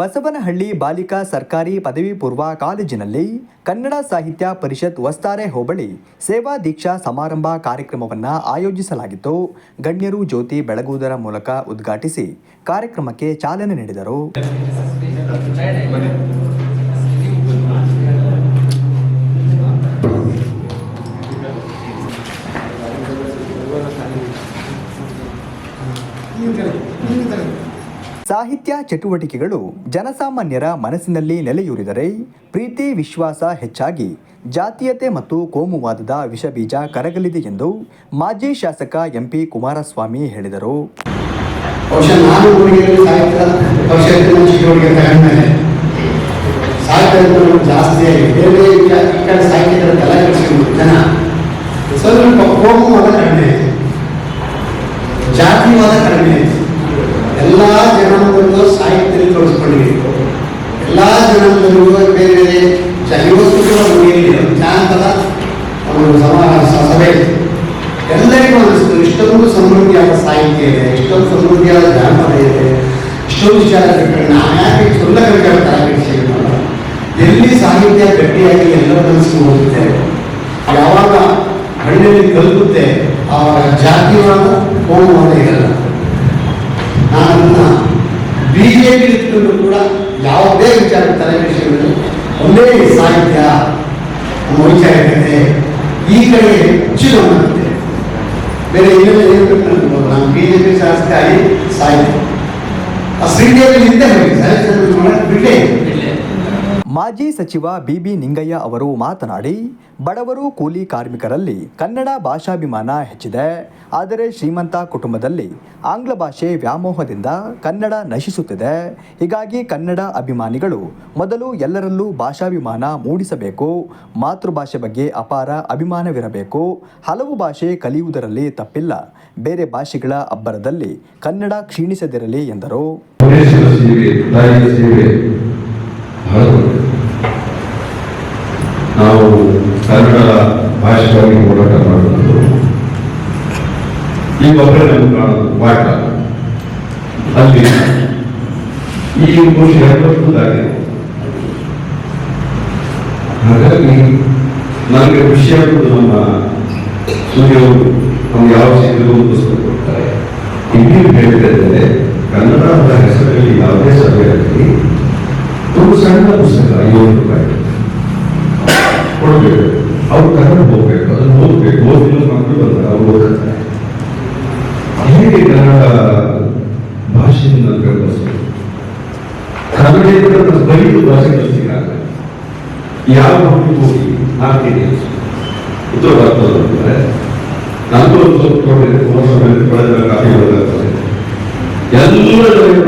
ಬಸವನಹಳ್ಳಿ ಬಾಲಿಕಾ ಸರ್ಕಾರಿ ಪದವಿ ಪೂರ್ವ ಕಾಲೇಜಿನಲ್ಲಿ ಕನ್ನಡ ಸಾಹಿತ್ಯ ಪರಿಷತ್ ವಸ್ತಾರೆ ಹೋಬಳಿ ಸೇವಾ ದೀಕ್ಷಾ ಸಮಾರಂಭ ಕಾರ್ಯಕ್ರಮವನ್ನು ಆಯೋಜಿಸಲಾಗಿತ್ತು. ಗಣ್ಯರು ಜ್ಯೋತಿ ಬೆಳಗುವುದರ ಮೂಲಕ ಉದ್ಘಾಟಿಸಿ ಕಾರ್ಯಕ್ರಮಕ್ಕೆ ಚಾಲನೆ ನೀಡಿದರು. ಸಾಹಿತ್ಯ ಚಟುವಟಿಕೆಗಳು ಜನಸಾಮಾನ್ಯರ ಮನಸ್ಸಿನಲ್ಲಿ ನೆಲೆಯೂರಿದರೆ ಪ್ರೀತಿ, ವಿಶ್ವಾಸ ಹೆಚ್ಚಾಗಿ ಜಾತೀಯತೆ ಮತ್ತು ಕೋಮುವಾದದ ವಿಷಬೀಜ ಕರಗಲಿದೆ ಎಂದು ಮಾಜಿ ಶಾಸಕ ಎಂಪಿ ಕುಮಾರಸ್ವಾಮಿ ಹೇಳಿದರು. ಬಹುಶಃ ನಾನು ಊರಿಗೆಯಲ್ಲಿ ಸಾಹಿತ್ಯ ಪರಿಷತ್ತಿನ ಚಟುವಟಿಕೆ ತಗೊಂಡ್ಮೇಲೆ ಸಾಹಿತ್ಯದ ನಮ್ಗೆ ಜಾಸ್ತಿ ಆಗಿ ಬೇರೆ ಬೇರೆ ಈ ಕ- ಈ ಕಡೆ ಸಾಹಿತ್ಯದ ತಲೆ ಕೆಡಿಸ್ಕೊಂಡು ಜನ ಸ್ವಲ್ಪ ಕೋಮುವಾದ ಕಡಿಮೆ ಆಯ್ತು ಜಾತಿವಾದ ಕಡಿಮೆ ಆಯ್ತು ಎಲ್ಲ ಜನಾಂಗದಲ್ಲೂ ಸಾಹಿತ್ಯದಲ್ಲಿ ತೊಡಗಿಸ್ಕೊಂಡಿವಿ ಎಲ್ಲ ಜನಾಂಗದಲ್ಲೂ ಬೇರೆ ಬೇರೆ ಜ- ಇವತ್ತು ಕೂಡ ಊರಿಯಲ್ಲಿ ಒಂದು ಜಾನಪದ ಒಂದು ಸಮಾರ ಸ- ಸಭೆ ಇತ್ತು. ಎಲ್ಲರಿಗೂ ಅನಿಸ್ತು ಇಷ್ಟೊಂದು ಸಮೃದ್ಧಿಯಾದ ಸಾಹಿತ್ಯ ಇದೆ ಇಷ್ಟೊಂದು ವಿಚಾರ ನಾನು ಯಾಕೆ ಸುಂದರಗಳ ತರಬೇತಿ ಎಲ್ಲಿ ಸಾಹಿತ್ಯ ಗಟ್ಟಿಯಾಗಿ ಎಲ್ಲರ ಮನಸ್ಸಿಗೆ ಹೋಗುತ್ತೆ. ಯಾವಾಗ ಹಳ್ಳಿಯಲ್ಲಿ ಕಲಿಗುತ್ತೆ ಆವಾಗ ಜಾತಿವಾದ ಕೋಮುವಾದ ಇರಲ್ಲ. ನಾನು ಬಿ ಜೆ ಪಿ ಇಟ್ಕೊಂಡು ಕೂಡ ಯಾವುದೇ ವಿಚಾರ ತಲೆಬಿಸಿದಲ್ಲಿ ಒಂದೇ ಸಾಹಿತ್ಯ ನಮ್ಮ ವೈಚಾರಿಕತೆ, ಈ ಕಡೆ ಹೆಚ್ಚು ಓದುತ್ತೆ ಬೇರೆ ಏನು ಶಾಸಕ ಆಗಿ ಸಾಹಿತ್ಯ ಆ ಸಿಡಿಯಲ್ಲಿ ಹಿಂದೆ ಹೋಗಿ ಮಾಜಿ ಸಚಿವ ಬಿಬಿ ನಿಂಗಯ್ಯ ಅವರು ಮಾತನಾಡಿ, ಬಡವರು ಕೂಲಿ ಕಾರ್ಮಿಕರಲ್ಲಿ ಕನ್ನಡ ಭಾಷಾಭಿಮಾನ ಹೆಚ್ಚಿದೆ. ಆದರೆ ಶ್ರೀಮಂತ ಕುಟುಂಬದಲ್ಲಿ ಆಂಗ್ಲ ಭಾಷೆ ವ್ಯಾಮೋಹದಿಂದ ಕನ್ನಡ ನಶಿಸುತ್ತಿದೆ. ಹೀಗಾಗಿ ಕನ್ನಡ ಅಭಿಮಾನಿಗಳು ಮೊದಲು ಎಲ್ಲರಲ್ಲೂ ಭಾಷಾಭಿಮಾನ ಮೂಡಿಸಬೇಕು. ಮಾತೃಭಾಷೆ ಬಗ್ಗೆ ಅಪಾರ ಅಭಿಮಾನವಿರಬೇಕು. ಹಲವು ಭಾಷೆ ಕಲಿಯುವುದರಲ್ಲಿ ತಪ್ಪಿಲ್ಲ. ಬೇರೆ ಭಾಷೆಗಳ ಅಬ್ಬರದಲ್ಲಿ ಕನ್ನಡ ಕ್ಷೀಣಿಸದಿರಲಿ ಎಂದರು. ನಾವು ಕನ್ನಡ ಭಾಷೆಗಾಗಿ ಹೋರಾಟ ಮಾಡುವುದು ಈ ನಮ್ಗೆ ಕಾಣೋದು ಪಾಠ ಅಲ್ಲಿ ಈ ವರ್ಷ ಎರಡಾಗಿದೆ ಹಾಗಾಗಿ ನನಗೆ ವಿಷಯ ಆಗುವುದು ನಮ್ಮ ಸೂರ್ಯವರು ನಮ್ಗೆ ಯಾವ ಸಿಗಲು ಪುಸ್ತಕ ಕೊಡ್ತಾರೆ. ಇಲ್ಲಿ ಹೇಳಿದ್ರೆ ಕನ್ನಡದ ಹೆಸರಲ್ಲಿ ಯಾವುದೇ ಸಭೆಯಲ್ಲಿ ಒಂದು ಸಣ್ಣ ಪುಸ್ತಕ ಐವತ್ತು ರೂಪಾಯಿ. ಅವ್ರು ಕನ್ನಡ ಹೋಗ್ಬೇಕು ಅದನ್ನು ಓದ್ಬೇಕು ಓದಿನ ಮಕ್ಕಳು ಬಂದಾಗ ಅವ್ರು ಓದ್ತಾರೆ ಹೇಗೆ ಕನ್ನಡ ಭಾಷೆಯನ್ನು ನಾನು ಬೆಳೆಸಬೇಕು ಕನ್ನಡ ಬರೀದು ಭಾಷೆ ಕಲಿಸಿದಾಗ ಯಾವ ಮಕ್ಕಳು ಹೋಗಿ ನಾಲ್ಕೈದು ಉತ್ತರ ಬರ್ತದೆ ಅಂದ್ರೆ ನನಗೂ ಒಂದು ಸ್ವಲ್ಪ ಕೊಟ್ಟಿದೆ ಕುಮಾರಸ್ವಾಮಿ ಪಡೆದ ಕಾಫಿ ಬರಲಾಗ್ತದೆ ಎಲ್ಲರಿಗೂ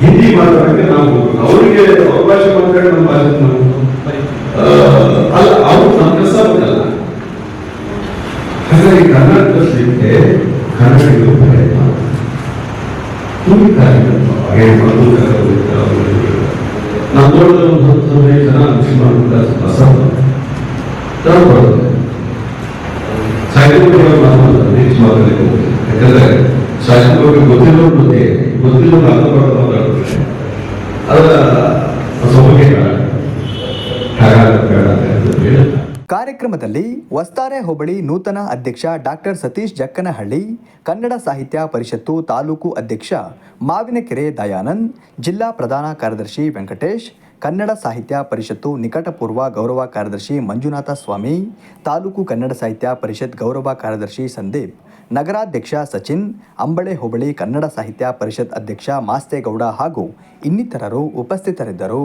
ಹಿಂದಿ ಮಾತಾಡಕ್ಕೆ ನಾವು ಅವರಿಗೆ ಅವಕಾಶ ಮಾತಾಡಿ ನಮ್ಮ ಭಾಷೆ ನಾವು ಅಲ್ಲ, ಅವ್ರು ನಮ್ಮ ಕೆಲಸ ಬಿಡಲ್ಲ. ಹಾಗಾಗಿ ಕರ್ನಾಟಕ ಕಲಿಸಲಿಕ್ಕೆ ಕನ್ನಡಿಗರು ಪ್ರಯತ್ನ ಜನ ಸಾಹಿತ್ಯ ಗೊತ್ತಿರೋ ಕಾರ್ಯಕ್ರಮದಲ್ಲಿ ವಸ್ತಾರೆ ಹೋಬಳಿ ನೂತನ ಅಧ್ಯಕ್ಷ ಡಾಕ್ಟರ್ ಸತೀಶ್ ಜಕ್ಕನಹಳ್ಳಿ, ಕನ್ನಡ ಸಾಹಿತ್ಯ ಪರಿಷತ್ತು ತಾಲೂಕು ಅಧ್ಯಕ್ಷ ಮಾವಿನಕೆರೆ ದಯಾನಂದ್, ಜಿಲ್ಲಾ ಪ್ರಧಾನ ಕಾರ್ಯದರ್ಶಿ ವೆಂಕಟೇಶ್, ಕನ್ನಡ ಸಾಹಿತ್ಯ ಪರಿಷತ್ತು ನಿಕಟಪೂರ್ವ ಗೌರವ ಕಾರ್ಯದರ್ಶಿ ಮಂಜುನಾಥ ಸ್ವಾಮಿ, ತಾಲೂಕು ಕನ್ನಡ ಸಾಹಿತ್ಯ ಪರಿಷತ್ ಗೌರವ ಕಾರ್ಯದರ್ಶಿ ಸಂದೀಪ್, ನಗರಾಧ್ಯಕ್ಷ ಸಚಿನ್, ಅಂಬಳೆ ಹೋಬಳಿ ಕನ್ನಡ ಸಾಹಿತ್ಯ ಪರಿಷತ್ ಅಧ್ಯಕ್ಷ ಮಾಸ್ತೇಗೌಡ ಹಾಗೂ ಇನ್ನಿತರರು ಉಪಸ್ಥಿತರಿದ್ದರು.